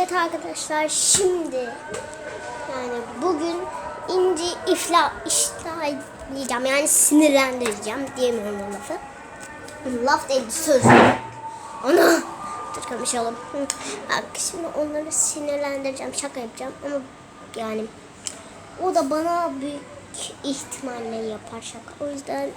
Evet arkadaşlar şimdi yani bugün inci ifla iştahleyeceğim yani sinirlendireceğim diyemiyorum o lafı. Laf değil söz. Ana dur konuşalım. Bak şimdi onları sinirlendireceğim şaka yapacağım ama yani o da bana büyük ihtimalle yapar şaka. O yüzden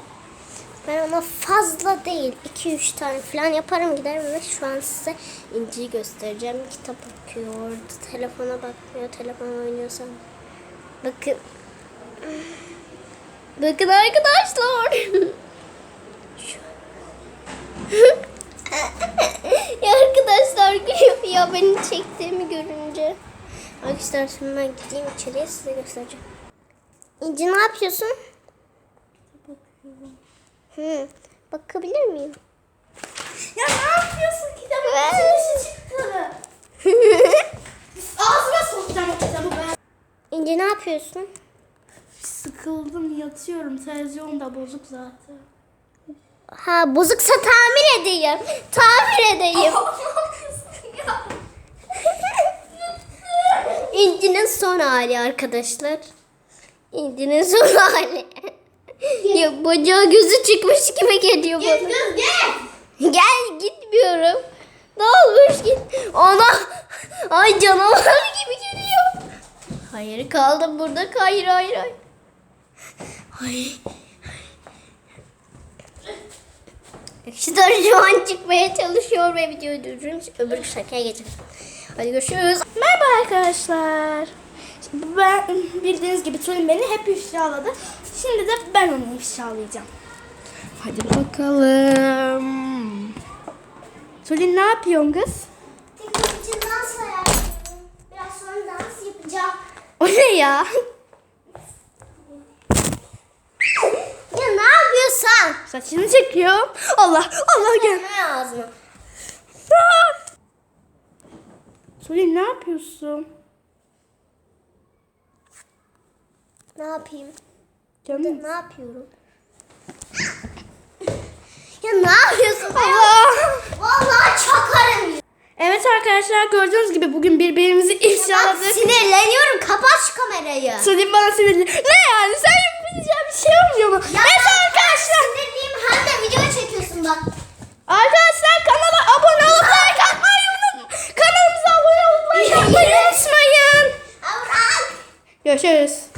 ben ona fazla değil 2-3 tane falan yaparım giderim ve şu an size İnci'yi göstereceğim. Kitap okuyor, telefona bakmıyor, telefon oynuyorsan. Bakın. Bakın arkadaşlar. Ya arkadaşlar gülüyor ya beni çektiğimi görünce. Arkadaşlar şimdi ben gideyim içeriye size göstereceğim. İnci ne yapıyorsun? Hı, bakabilir miyim? Ya ne yapıyorsun kitabı? Ben- Dışarı çıktı. Ağzıma sokacağım o kitabı ben. İnci ne yapıyorsun? Sıkıldım yatıyorum. Televizyon da bozuk zaten. Ha bozuksa tamir edeyim. Tamir edeyim. İnci'nin son hali arkadaşlar. İnci'nin son hali. Ya bacağı gözü çıkmış gibi geliyor Git bana. kız gel. Gel gitmiyorum. Ne olmuş git. Ana. Ay canavar gibi geliyor. Hayır kaldım burada. Hayır hayır hayır. Hayır. Arkadaşlar şu an çıkmaya çalışıyor ve videoyu durdurmuş. Öbür şakaya geçelim. Hadi görüşürüz. Merhaba arkadaşlar. Şimdi ben bildiğiniz gibi Tulin beni hep ifşaladı. Şimdi de ben onu ifşalayacağım. Hadi bakalım. Tulin ne yapıyorsun kız? Tekrar için dans ayarlıyorum. Biraz sonra dans yapacağım. O ne ya? Ya ne yapıyorsun? Saçını çekiyorum. Allah Allah gel. Ne ağzına? Tulin ne yapıyorsun? Ne yapayım? Canım. Ne yapıyorum? ya ne yapıyorsun? Allah. Vallahi çakarım. Evet arkadaşlar gördüğünüz gibi bugün birbirimizi ifşaladık. Ben sinirleniyorum. Kapat şu kamerayı. Senin bana sinirli. Ne yani? Sen yapabileceğin bir şey olmuyor mu? Ya evet arkadaşlar. Sinirliyim hem de video çekiyorsun bak. Arkadaşlar kanala abone olup like atmayı unutmayın. Kanalımıza abone olup like atmayı unutmayın. Görüşürüz.